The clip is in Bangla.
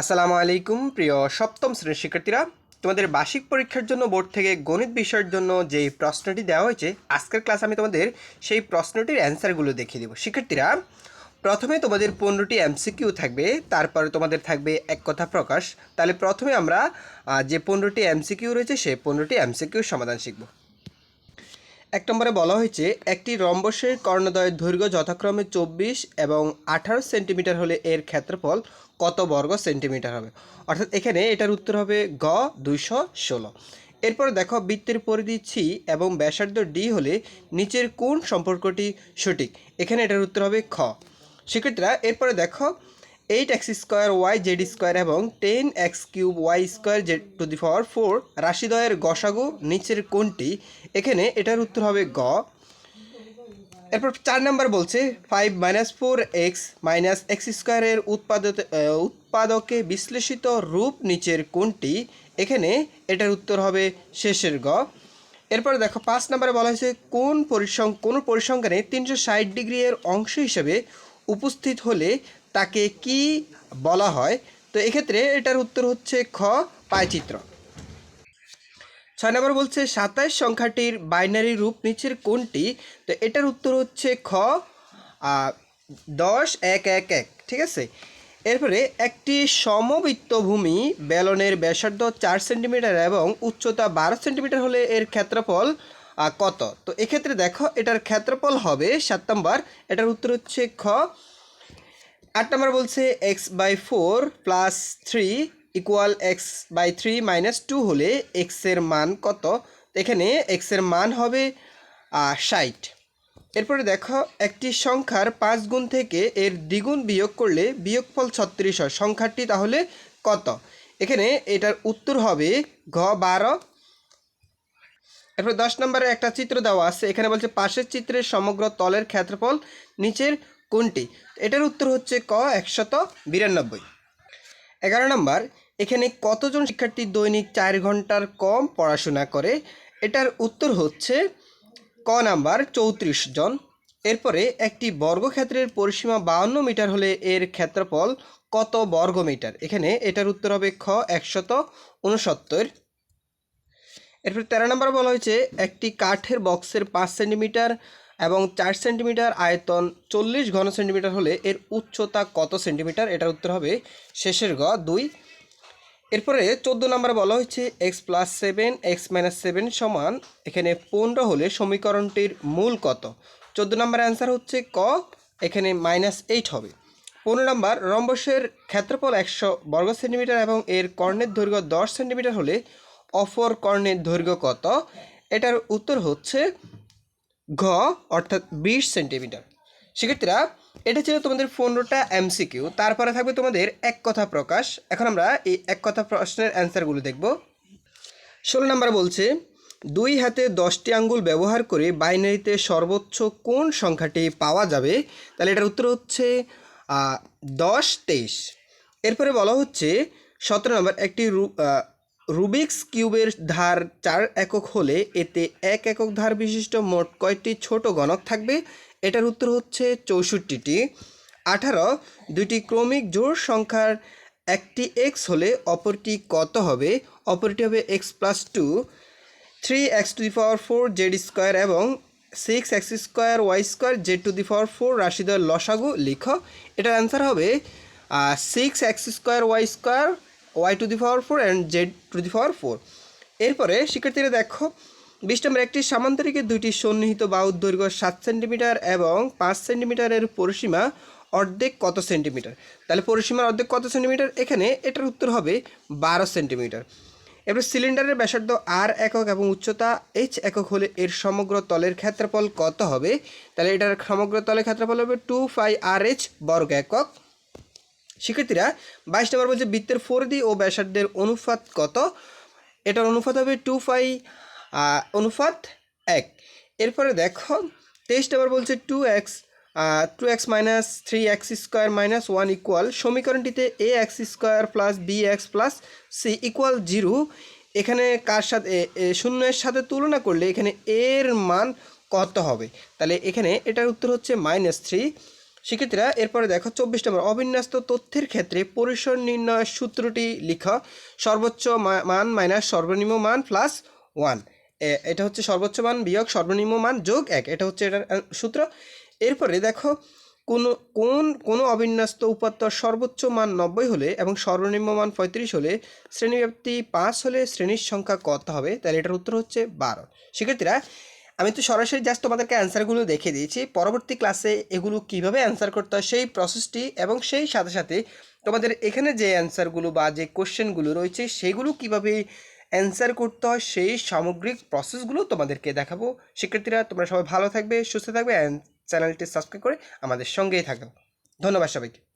আসসালামু আলাইকুম, প্রিয় সপ্তম শ্রেণির শিক্ষার্থীরা। তোমাদের বার্ষিক পরীক্ষার জন্য বোর্ড থেকে গণিত বিষয়ের জন্য যে প্রশ্নটি দেওয়া হয়েছে, আজকের ক্লাস আমি তোমাদের সেই প্রশ্নটির অ্যান্সারগুলো দেখিয়ে দেবো। শিক্ষার্থীরা, প্রথমে তোমাদের পনেরোটি এমসিকিউ থাকবে, তারপরে তোমাদের থাকবে এক কথা প্রকাশ। তাহলে প্রথমে আমরা যে পনেরোটি এমসিকিউ রয়েছে সেই পনেরোটি এমসিকিউ সমাধান শিখব। এক নম্বরে বলা হয়েছে, একটি রম্বসের কর্ণদয়ের দৈর্ঘ্য যথাক্রমে চব্বিশ এবং আঠারো সেন্টিমিটার হলে এর ক্ষেত্রফল কত বর্গ সেন্টিমিটার হবে? অর্থাৎ এখানে এটার উত্তর হবে গ দুইশো ষোলো। এরপর দেখো বৃত্তের পরিধি ছি এবং ব্যাসার্ধ ডি হলে নিচের কোন সম্পর্কটি সঠিক? এখানে এটার উত্তর হবে খ। শিক্ষার্থীরা এরপরে দেখো eight X square Y Z square এবং ten X cube Y square Z to the power four রাশিদ্বয়ের গসাগু নিচের কোনটি? এখানে এটার উত্তর হবে গ। এরপর চার নাম্বার বলছে five minus four X minus X স্কোয়ারের উৎপাদক উৎপাদকে বিশ্লেষিত রূপ নিচের কোনটি এখানে এটার উত্তর হবে শেষের গ। এরপর দেখো, পাঁচ নাম্বারে বলা হয়েছে, কোন পরিসং, কোন পরিসংখ্যানে তিনশো ষাট ডিগ্রি এর অংশ হিসেবে উপস্থিত হলে তাকে কি বলা হয়? তো এক্ষেত্রে এটার উত্তর হচ্ছে খ, পায়চিত্র। ছয় নম্বর বলছে, সাতাইশ সংখ্যাটির বাইনারি রূপ নিচের কোনটি? তো এটার উত্তর হচ্ছে খ দশ, এক এক এক, ঠিক আছে? এরপরে একটি সমবৃত্ত ভূমি বেলনের ব্যাসার্ধ চার সেন্টিমিটার এবং উচ্চতা বারো সেন্টিমিটার হলে এর ক্ষেত্রফল কত? তো এক্ষেত্রে দেখো, এটার ক্ষেত্রফল হবে সাত নম্বর, এটার উত্তর হচ্ছে খ। আট নম্বর বলছে, X by four plus three equal X by three minus two হলে এক্সের মান কত? এখানে এক্সের মান হবে ষাট। এরপরে দেখো, একটি সংখ্যার পাঁচ গুণ থেকে এর দ্বিগুণ বিয়োগ করলে বিয়োগফল ছত্রিশ হয়। সংখ্যাটি তাহলে কত? এখানে এটার উত্তর হবে ঘ বারো। এরপর দশ নম্বরে একটা চিত্র দেওয়া আছে। এখানে বলছে, পাশের চিত্রের সমগ্র তলের ক্ষেত্রফল নিচের কোনটি? এটার উত্তর হচ্ছে ক একশত বিরানব্বই। এগারো নম্বর এখানে কতজন শিক্ষার্থী দৈনিক চার ঘণ্টার কম পড়াশোনা করে? এটার উত্তর হচ্ছে ক নাম্বার, চৌত্রিশ জন। এরপরে একটি বর্গক্ষেত্রের পরিসীমা বাউন্ন মিটার হলে এর ক্ষেত্রফল কত বর্গ মিটার এখানে এটার উত্তর হবে খ, একশত উনসত্তর এরপর তেরো নম্বর বলা হয়েছে, একটি কাঠের বক্সের পাঁচ সেন্টিমিটার এবং চার সেন্টিমিটার আয়তন চল্লিশ ঘন সেন্টিমিটার হলে এর উচ্চতা কত সেন্টিমিটার? এটার উত্তর হবে শেষের গ, দুই। এরপরে চোদ্দ নম্বরে বলা হয়েছে X plus seven X minus seven সমান এখানে পনেরো হলে সমীকরণটির মূল কত? চোদ্দ নম্বর অ্যান্সার হচ্ছে ক, এখানে মাইনাস এইট হবে। পনেরো নম্বর, রম্বসের ক্ষেত্রফল একশো বর্গ সেন্টিমিটার এবং এর কর্ণের দৈর্ঘ্য দশ সেন্টিমিটার হলে অপর কর্ণের দৈর্ঘ্য কত? এটার উত্তর হচ্ছে ঘ, অর্থাৎ বিশ সেন্টিমিটার। শিক্ষার্থীরা এটা ছিল তোমাদের পনেরোটা এমসিকিউ তারপরে থাকবে তোমাদের এক কথা প্রকাশ। এখন আমরা এই এক কথা প্রশ্নের অ্যান্সারগুলো দেখব। ষোলো নম্বর বলছে, দুই হাতে দশটি আঙ্গুল ব্যবহার করে বাইনারিতে সর্বোচ্চ কোন সংখ্যাটি পাওয়া যাবে? তাহলে এটার উত্তর হচ্ছে দশ, তেইশ। এরপরে বলা হচ্ছে, সতেরো নম্বর, একটি রুবিক্স কিউবের ধার চার একক হলে এতে এক একক ধার বিশিষ্ট মোট কয়টি ছোট গণক থাকবে? এটার উত্তর হচ্ছে চৌষট্টিটি। আঠারো দুটি ক্রমিক জোড় সংখ্যার একটি এক্স হলে অপরটি কত হবে? অপরটি হবে X plus two three X to the power four Z square এবং six X square Y square Z to the power four রাশিদর লসাগু লিখো। এটার অ্যান্সার হবে six X square Y square Y to the power four and Z to the power four এরপরে শিক্ষার্থীরা দেখো বিশ নম্বর একটি সামান্তরিকের দুইটি সন্নিহিত বাহুর দৈর্ঘ্য সাত সেন্টিমিটার এবং পাঁচ সেন্টিমিটারের পরিসীমা অর্ধেক কত সেন্টিমিটার? তাহলে পরিসীমার অর্ধেক কত সেন্টিমিটার? এখানে এটার উত্তর হবে বারো সেন্টিমিটার। এবার সিলিন্ডারের ব্যাসার্ধ আর একক এবং উচ্চতা এইচ একক হলে এর সমগ্র তলের ক্ষেত্রফল কত হবে? তাহলে এটার সমগ্র তলের ক্ষেত্রফল হবে টু ফাই আর এইচ বর্গ একক। শিক্ষার্থীরা, বাইশ নম্বর বলছে বৃত্তের ফোরদি ও ব্যাসার্ধের অনুপাত কত? এটার অনুপাত হবে টু ফাই অনুপাত এক। এরপরে দেখো তেইশ নম্বর বলছে two x two x minus three x square minus one equal সমীকরণটিতে a x square plus b x plus c equal zero এখানে কার সাথে শূন্যের সাথে তুলনা করলে এখানে এর মান কত হবে? তাহলে এখানে এটার উত্তর হচ্ছে মাইনাস থ্রি শিক্ষার্থীরা এরপরে দেখো চব্বিশ নম্বর অবিন্যস্ত তথ্যের ক্ষেত্রে পরিসর নির্ণয়ের সূত্রটি লিখো। সর্বোচ্চ মান মাইনাস সর্বনিম্ন মান প্লাস ওয়ান এটা হচ্ছে সর্বোচ্চ মান বিয়োগ সর্বনিম্ন মান যোগ এক। এটা হচ্ছে এটার সূত্র। এরপরে দেখো, কোন কোন, কোনো অবিন্যস্ত উপাত্তর সর্বোচ্চ মান নব্বই হলে এবং সর্বনিম্ন মান পঁয়ত্রিশ হলে শ্রেণীব্যাপ্তি পাঁচ হলে শ্রেণির সংখ্যা কত হবে? তাহলে এটার উত্তর হচ্ছে বারো। শিক্ষার্থীরা, আমি তো সরাসরি জাস্ট তোমাদেরকে অ্যান্সারগুলো দেখে দিয়েছি। পরবর্তী ক্লাসে এগুলো কীভাবে অ্যান্সার করতে হয় সেই প্রসেসটি এবং সেই সাথে সাথে তোমাদের এখানে যে অ্যান্সারগুলো বা যে কোশ্চেনগুলো রয়েছে, সেগুলো কীভাবে অ্যান্সার করতে হয় সেই সামগ্রিক প্রসেসগুলো তোমাদেরকে দেখাবো। শিক্ষার্থীরা, তোমরা সবাই ভালো থাকবে, সুস্থ থাকবে চ্যানেলটি সাবস্ক্রাইব করে আমাদের সঙ্গেই থাকো ধন্যবাদ সবাইকে।